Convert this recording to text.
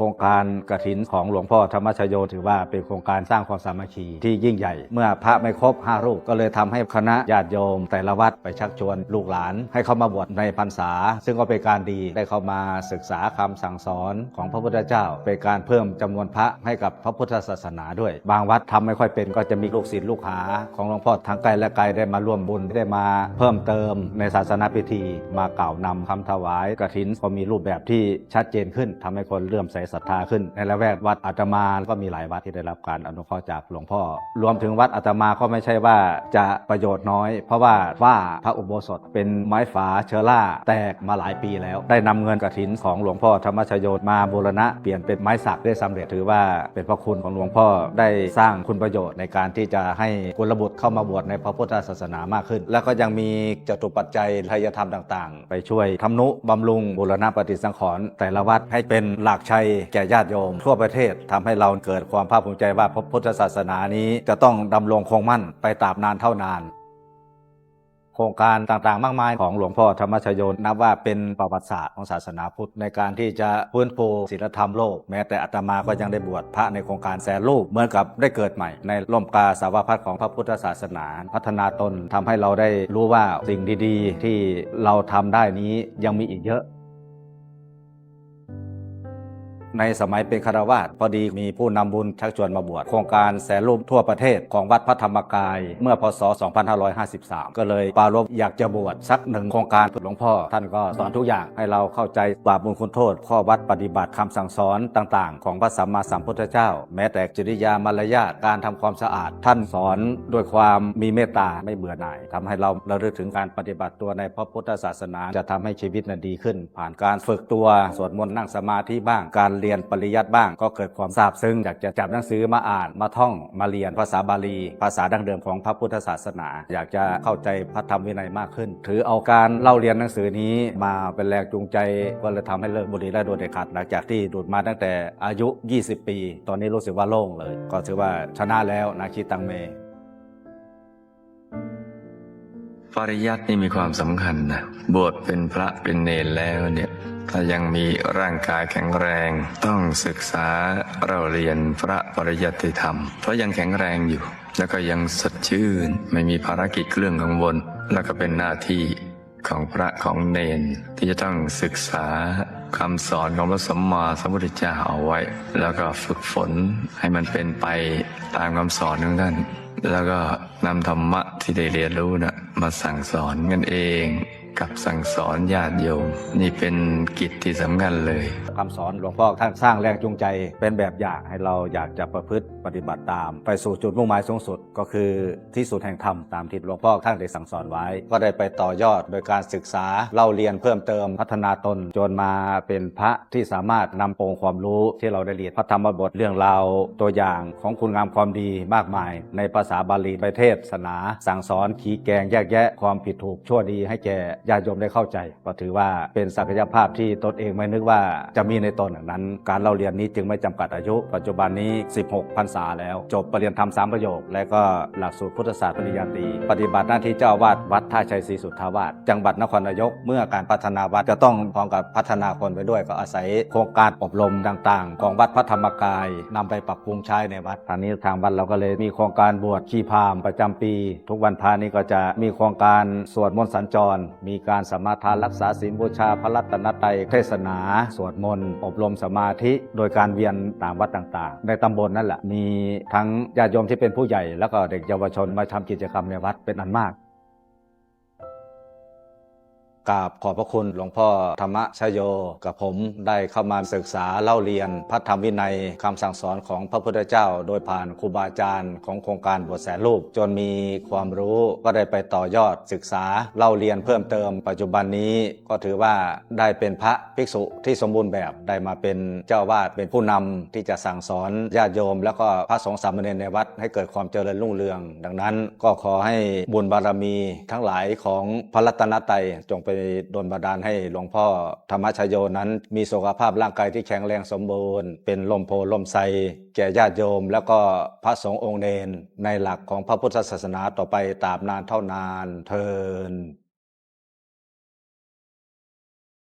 ครงการกระถินของหลวงพ่อธรรมชโยถือว่าเป็นโครงการสร้างความสามัคคีที่ยิ่งใหญ่ เมื่อพระไม่ครบ5รูปก็เลยทำให้คณะญาติโยม แต่ละวัดไปชักชวนลูกหลาน ให้เข้ามาบวชในพรรษา ซึ่งก็เป็นการดีได้เข้ามาศึกษาคำสั่งสอนของพระพุทธเจ้า เป็นการเพิ่มจำนวนพระให้กับพระพุทธศาสนาด้วย บางวัดทำไม่ค่อยเป็นก็จะมีลูกศิษย์ลูกหา ของหลวงพ่อทั้งไกลและไกลได้มาร่วมบุญได้มา เพิ่มเติมในศาสนาพิธี มากล่าวนำคำถวายกฐินก็มีรูปแบบที่ชัดเจนขึ้นทำให้คนเลื่อมใสศรัทธาขึ้น ในละแวกวัดอาตมาก็มีหลายวัดที่ได้รับการอนุเคราะห์จากหลวงพ่อ รวมถึงวัดอาตมาก็ไม่ใช่ว่าจะประโยชน์น้อย เพราะว่าว่าพระอุโบสถเป็นไม้ฝาเชอร่าแตกมาหลายปีแล้ว ได้นำเงินกฐินของหลวงพ่อธรรมชโยมาบูรณะเปลี่ยนเป็นไม้สักได้สำเร็จถือว่าเป็นพระคุณของหลวงพ่อได้สร้างคุณประโยชน์ในการที่จะให้กุลบุตรเข้ามาบวชในพระพุทธศาสนามากขึ้น แล้วก็ยังมีจตุปัจจัยทายธรรมต่าง ๆ ไปช่วยทำนุบำรุงบูรณะปฏิสังขรณ์แต่ละวัดให้เป็นหลักชัยแก่ญาติโยม ทั่วประเทศทำให้เราเกิดความภาคภูมิใจว่าพระพุทธศาสนานี้จะต้องดำรงคงมั่นไปตราบนานเท่านาน โครงการต่างๆ มากมายของหลวงพ่อธรรมชโยนับว่าเป็นประวัติศาสตร์ของศาสนาพุทธในการที่จะฟื้นฟูศีลธรรมโลก แม้แต่อาตมาก็ยังได้บวชพระในโครงการแสนรูปเหมือนกับได้เกิดใหม่ ในร่มกาสาวพัดของพระพุทธศาสนา พัฒนาตนทำให้เราได้รู้ว่าสิ่งดีๆ ที่เราทำได้นี้ยังมีอีกเยอะ ในสมัยเป็นคารวาสพอดีมีผู้นำบุญชักชวนมาบวชโครงการแสนรูปทั่วประเทศของวัดพระธรรมกาย เมื่อพศ 2553 ก็เลยปรารภอยากจะบวชสักหนึ่งโครงการหลวงพ่อ ท่านก็สอนทุกอย่างให้เราเข้าใจบาปบุญคุณโทษ ข้อวัดปฏิบัติคำสั่งสอนต่างๆ ของพระสัมมาสัมพุทธเจ้า แม้แต่จริยามารยาทการทำความสะอาด ท่านสอนด้วยความมีเมตตาไม่เบื่อหน่ายทำให้เราระลึกถึงการปฏิบัติตัวในพระพุทธศาสนาจะทำให้ชีวิตนั้นดีขึ้น ผ่านการฝึกตัวสวดมนต์นั่งสมาธิบ้างการเรียนปริยัติบ้าง ก็เกิดความซาบซึ้งอยากจะจับหนังสือมาอ่านมาท่องมาเรียนภาษาบาลี ภาษาดั้งเดิมของพระพุทธศาสนา อยากจะเข้าใจพระธรรมวินัยมากขึ้น ถือเอาการเล่าเรียนหนังสือนี้มาเป็นแรงจูงใจก็เลยทำให้เลิกบุหรี่และโดยเด็ดขาดหลังจากที่ดูดมาตั้งแต่อายุ 20 ปี ตอนนี้รู้สึกว่าโล่งเลย ก็ถือว่าชนะแล้วนาคิดตังเมปริยัตินี่มีความสำคัญนะ บวชเป็นพระเป็นเนรแล้วเนี่ย ถ้ายังมีร่างกายแข็งแรง ต้องศึกษาเราเรียนพระปริยัติธรรม เพราะยังแข็งแรงอยู่ แล้วก็ยังสดชื่น ไม่มีภารกิจเครื่องกังวล แล้วก็เป็นหน้าที่ของพระของเนน ที่จะต้องศึกษาคำสอนของพระสัมมาสัมพุทธเจ้าเอาไว้ แล้วก็ฝึกฝนให้มันเป็นไปตามคำสอนของท่าน แล้วก็นำธรรมะที่ได้เรียนรู้นะ่ะมาสั่งสอนกันเอง กับสั่งสอนญาติโยม นี่เป็นกิจที่สำคัญเลยคำสอนหลวงพ่อท่านสร้างแรงจูงใจเป็นแบบอย่างให้เราอยากจะประพฤติปฏิบัติตาม ไปสู่จุดมุ่งหมายสูงสุด ก็คือที่สุดแห่งธรรมตามที่หลวงพ่อท่านได้สั่งสอนไว้ ก็ได้ไปต่อยอดโดยการศึกษาเล่าเรียนเพิ่มเติมพัฒนาตนจนมาเป็นพระที่สามารถนำองค์ความรู้ที่เราได้เรียนพระธรรมบทเรื่องราวตัวอย่างของคุณงามความดีมากมาย ในภาษาบาลีไปเทศนา สั่งสอนขีแกงแยกแยะความผิดถูกชั่วดีให้แก่ญาติโยมได้เข้าใจก็ถือว่าเป็นศักยภาพที่ตนเองไม่นึกว่าจะมีในตนนั้น การเล่าเรียนนี้จึงไม่จำกัดอายุ ปัจจุบันนี้ 16พรรษาแล้ว จบปรริญญาธรรมสามประโยค และก็หลักสูตรพุทธศาสตร์ปริญญาตรีปฏิบัติหน้าที่เจ้าอาวาดวัดท่าชัยศรีสุทธาวาสจังหวัดนครนายก เมื่อการพัฒนาวัดจะต้องพร้อมกับพัฒนาคนไปด้วยก็อาศัยโครงการอบรมต่าง ๆ ของวัดพระธรรมกายนำไปปรับปรุงใช้ในวัดทางนี้ทางวัดเราก็เลยมีโครงการบวชชีพามประจำปี ทุกวันพระนี้ก็จะมีโครงการสวดมนต์สัญจรมีีการสมาทานรักษาศีลบูชาพระรัตนตรัยเทศนา สวดมนต์ อบรมสมาธิ โดยการเวียนตามวัดต่างๆ ในตำบลนั่นแหละ มีทั้งญาติโยมที่เป็นผู้ใหญ่ แล้วก็เด็กเยาวชนมาทำกิจกรรมในวัดเป็นอันมาก กราบขอบพระคุณหลวงพ่อธรรมชโย กับผมได้เข้ามาศึกษาเล่าเรียน พระธรรมวินัยคำสั่งสอนของพระพุทธเจ้า โดยผ่านครูบาอาจารย์ของโครงการบทแสนรูป จนมีความรู้ก็ได้ไปต่อยอดศึกษาเล่าเรียนเพิ่มเติม ปัจจุบันนี้ก็ถือว่าได้เป็นพระภิกษุที่สมบูรณ์แบบได้มาเป็นเจ้าวาดเป็นผู้นำที่จะสั่งสอนญาติโยม แล้วก็พระสงฆ์สามเณรในวัด ให้เกิดความเจริญรุ่งเรือง ดังนั้น ก็ขอให้บุญบารมีทั้งหลายของพระรัตนตรัยจงไปโดนบันดาลให้หลวงพ่อธรรมชโยนั้น มีสุขภาพร่างกายที่แข็งแรงสมบูรณ์ เป็นลมโพลมไซแก่ญาติโยม แล้วก็พระสงฆ์องค์เนนในหลักของพระพุทธศาสนาต่อไปตราบนานเท่านานเทิน